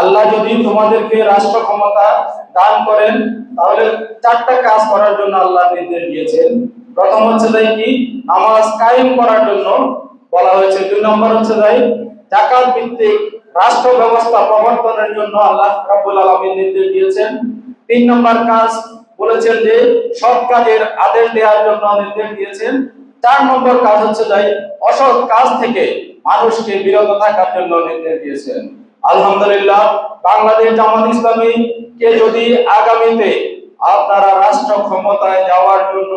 আল্লাহ যদি তোমাদেরকে রাষ্ট্র ক্ষমতা দান করেন, তাহলে চারটা কাজ করার জন্য আল্লাহ নির্দেশ দিয়েছেন। প্রথম হচ্ছে তাই কি? নামাজ কায়েম করার জন্য বলা হয়েছে। দুই নম্বর হচ্ছে তাই জাকাত ভিত্তিক রাষ্ট্র ব্যবস্থা প্রবর্তনের জন্য আল্লাহ রাব্বুল আলামিন নির্দেশ দিয়েছেন। তিন নম্বর কাজ বলেছেন যে, সৎ কাজের আদেশ দেওয়ার জন্য নির্দেশ দিয়েছেন। চার নম্বর কাজ হচ্ছে তাই, অসৎ কাজ থেকে মানুষকে বিরত থাকার জন্য নির্দেশ দিয়েছেন। আলহামদুলিল্লাহ, বাংলাদেশ জামাত ইসলামী কে যদি আগামীতে আপনারা রাষ্ট্র ক্ষমতায় যাওয়ার জন্য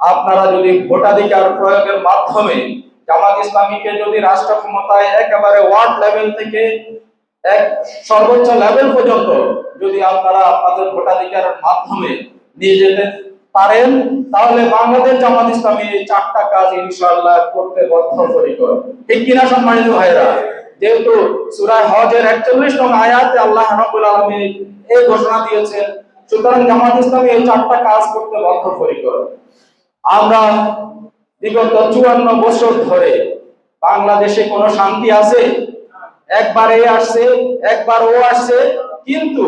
আপনারা যদি ভোটাধিকার প্রয়োগের মাধ্যমে জামাত ইসলামীকে যদি রাষ্ট্র ক্ষমতায় একেবারে ওয়ার্ড লেভেল থেকে এক সর্বোচ্চ লেভেল পর্যন্ত যদি আপনারা আপনাদের ভোটাধিকারের মাধ্যমে নিয়ে যেতে পারেন, তাহলে বাংলাদেশ জামাত ইসলামী চারটা কাজ ইনশাআল্লাহ করতে বদ্ধপরিকর। ঠিক কিনা সম্মানিত ভাইরা যেহেতু সূরা হজের 41 নং আয়াতে আল্লাহ রাব্বুল আলামিন এই ঘোষণা দিয়েছেন, সুতরাং জামাত ইসলামী এই চারটা কাজ করতে বদ্ধপরিকর। আমরা বিগত চুয়ান্ন বছর ধরে বাংলাদেশে কোনো শান্তি আছে? একবার এ আসছে, একবার ও আসছে, কিন্তু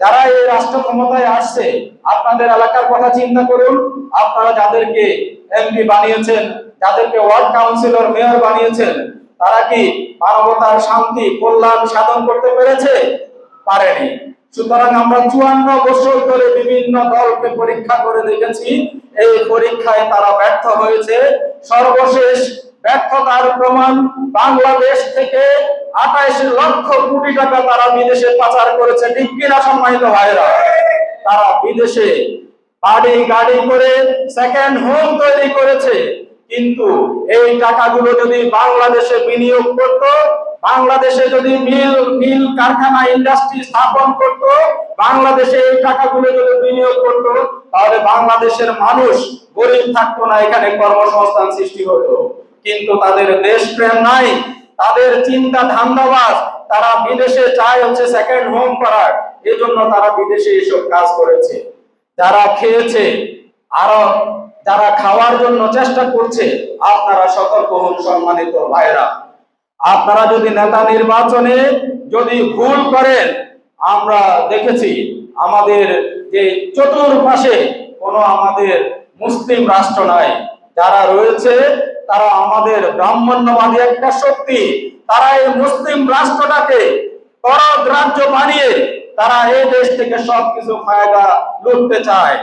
যারা এই রাষ্ট্র ক্ষমতায় আসছে, আপনাদের এলাকার কথা চিন্তা করুন। আপনারা যাদেরকে এমপি বানিয়েছেন, যাদেরকে ওয়ার্ড কাউন্সিলর, মেয়র বানিয়েছেন তারা কি মানবতার শান্তি, কল্যাণ সাধন করতে পেরেছে? পারেনি। সুতরাং আমরা চুয়ান্ন বছর ধরে বিভিন্ন দলকে পরীক্ষা করে দেখেছি। এই পরীক্ষায় তারা ব্যর্থ হয়েছে। সর্বশেষ ব্যর্থতার প্রমাণ বাংলাদেশ থেকে আঠাইশ লক্ষ কোটি টাকা তারা বিদেশে পাচার করেছে। কিনা সম্মানিত ভাইরা তারা বিদেশে বাড়ি গাড়ি করে সেকেন্ড হোম তৈরি করেছে। কিন্তু এই টাকাগুলো যদি বাংলাদেশে বিনিয়োগ করত, বাংলাদেশে যদি মিল মিল কারখানা ইন্ডাস্ট্রি স্থাপন করত, বাংলাদেশে এই টাকাগুলো যদি বিনিয়োগ করত, তাহলে বাংলাদেশের মানুষ গরিব থাকতো না, এখানে কর্মসংস্থান সৃষ্টি হতো। কিন্তু তাদের দেশপ্রেম নাই, তাদের চিন্তা ধান্দাবাজ তারা বিদেশে চায় হচ্ছে সেকেন্ড হোম করার এজন্য তারা বিদেশে এসব কাজ করেছে। যারা খেয়েছে, আরও যারা খাওয়ার জন্য চেষ্টা করছে, আপনারা সতর্ক হন সম্মানিত ভাইরা আপনারা যদি নেতা নির্বাচনে যদি ভুল করেন, আমরা দেখেছি আমাদের যে চতুর্পাশে কোনো আমাদের মুসলিম রাষ্ট্র নাই। যারা রয়েছে, তারা আমাদের ব্রাহ্মণ্যবাদী একটা শক্তি। তারা এই মুসলিম রাষ্ট্রটাকে করদ রাজ্য বানিয়ে তারা এই দেশ থেকে সবকিছু ফায়দা লুটতে চায়।